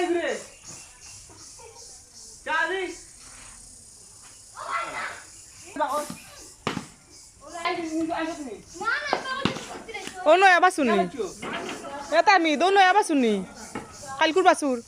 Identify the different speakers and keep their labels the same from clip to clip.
Speaker 1: Size রে ও নয় আবার শুনি এটা আমি দো নয় আবার শুনি কালকুর বাসুর।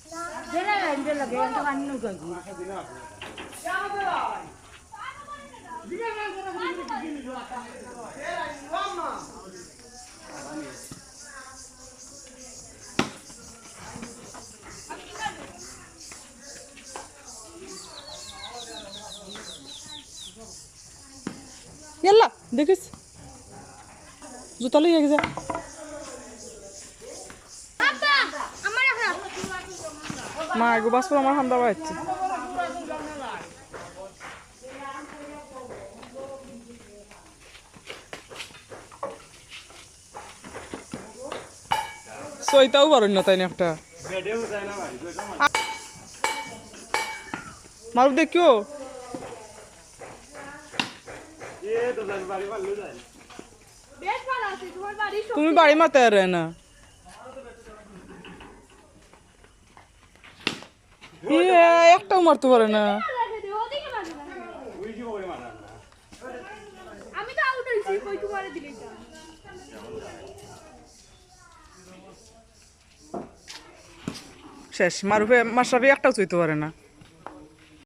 Speaker 1: ইয়াল্লা, দেখিস। জুতা লইয়া গেছে মা এগো বাসপুর আমার হামদা বাড়ছে সইতাও পারেন না তাই না একটা। মারুক দেখিও। তুমি বাড়ি মাতে আর না। একটাও মারতে পারে না। শেষ মারুফে মাসাবি একটাও চইতে পারে না।